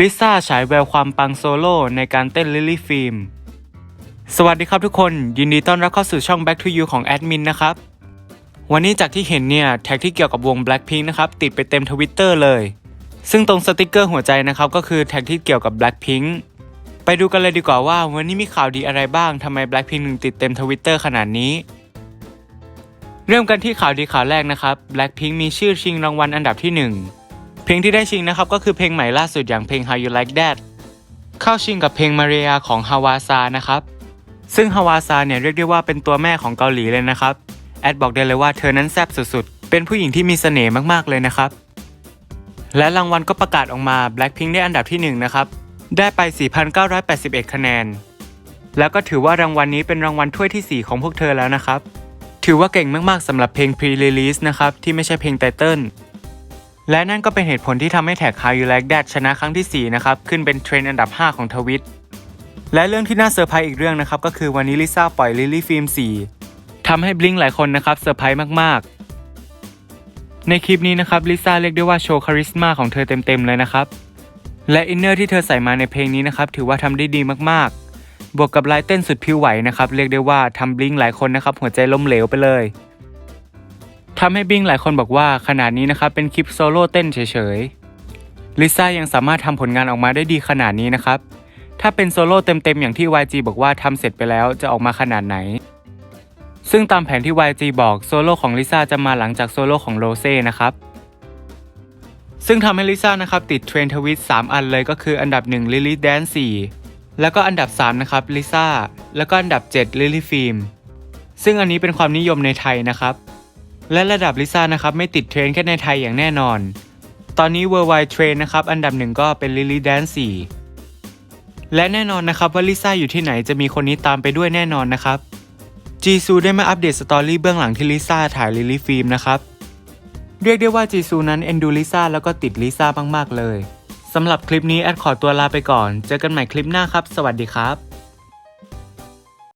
ลิซ่าฉายแววความปังโซโล่ในการเต้นลิลลี่ฟิล์ม สวัสดีครับทุกคน ยินดีต้อนรับเข้าสู่ช่อง Back to You ของแอดมินนะครับ วันนี้จากที่เห็นเนี่ยแท็กที่เกี่ยวกับวง Blackpink นะครับ ติดไปเต็มทวิตเตอร์เลย ซึ่งตรงสติกเกอร์หัวใจนะครับก็คือแท็กที่เกี่ยวกับ Blackpink ไปดูกันเลยดีกว่าว่าวันนี้มีข่าวดีอะไรบ้างทำไม Blackpink ถึงติดเต็มทวิตเตอร์ขนาดนี้ เริ่มกันที่ข่าวดีข่าวแรกนะครับ Blackpink มีชื่อชิงรางวัลอันดับที่หนึ่ง เพลงที่ได้ชิงนะครับก็คือเพลงใหม่ล่าสุดอย่างเพลง How You Like That เข้าชิงกับเพลง Maria ของฮาวาซานะครับ ซึ่งฮาวาซาเนี่ยเรียกได้ว่าเป็นตัวแม่ของเกาหลีเลยนะครับ แอดบอกได้เลยว่าเธอนั้นแซ่บสุดๆ เป็นผู้หญิงที่มีเสน่ห์มากๆเลยนะครับ และรางวัลก็ประกาศออกมา Blackpink ได้อันดับที่ 1 นะครับ ได้ไป 4,981 คะแนน แล้วก็ถือว่ารางวัลนี้เป็นรางวัลถ้วยที่ 4 ของพวกเธอแล้วนะครับ ถือว่าเก่งมากๆสำหรับเพลง Pre-Release นะครับที่ไม่ใช่เพลงไตเติ้ล และนั่นก็เป็นเหตุผลที่ทำให้แท็ก How You Like That ชนะครั้งทีสี่ 4 นะครับ ขึ้นเป็นเทรนด์อันดับ 5 ของทวิต และเรื่องที่น่าเซอร์ไพรส์อีกเรื่องนะครับ ก็คือวันนี้ลิซ่าปล่อย Lily Film 4ทำให้บลิงหลายคนนะครับเซอร์ไพรส์มากๆ ในคลิปนี้นะครับลิซ่าเรียกได้ว่าโชว์คาริสมาของเธอเต็มๆเลยนะครับ และอินเนอร์ที่เธอใส่มาในเพลงนี้นะครับถือว่าทำได้ดีมากๆ บวกกับลายเต้นสุดพิวไหวนะครับเรียกได้ว่าทำบลิงหลายคนนะครับหัวใจล้มเหลวไปเลย ทำให้บิงหลายคนบอกว่าขนาดนี้นะครับเป็นคลิปโซโล่เต้นเฉยๆลิซ่ายังสามารถทำผลงานออกมาได้ดีขนาดนี้นะครับ ถ้าเป็นโซโล่เต็มๆอย่างที่ YG บอกว่าทำเสร็จไปแล้วจะออกมาขนาดไหน ซึ่งตามแผนที่ YG บอกโซโล่ของลิซ่าจะมาหลังจากโซโล่ของโรเซ่นะครับซึ่งทำให้ลิซ่านะครับติดเทรนทวิต3 อันเลยก็คืออันดับ 1 Lily Dance 4 แล้วก็อันดับ 3 นะครับลิซ่าแล้วก็อันดับ 7 Lily Film ซึ่งอันนี้เป็นความนิยมในไทยนะครับ และระดับลิซ่านะครับไม่ติดเทรนด์แค่ในไทยอย่างแน่นอน ตอนนี้ Worldwide Trend นะครับอันดับหนึ่งก็เป็น Lily Dance 4และแน่นอนนะครับว่าลิซ่าอยู่ที่ไหนจะมีคนนี้ตามไปด้วยแน่นอนนะครับจีซูได้มาอัปเดตสตอรี่เบื้องหลังที่ลิซ่าถ่ายลิลี่ฟิล์มนะครับเรียกได้ว่าจีซูนั้นเอ็นดูลิซ่าแล้วก็ติดลิซ่ามากๆเลยสำหรับคลิปนี้แอดขอตัวลาไปก่อน เจอกันใหม่คลิปหน้าครับ สวัสดีครับ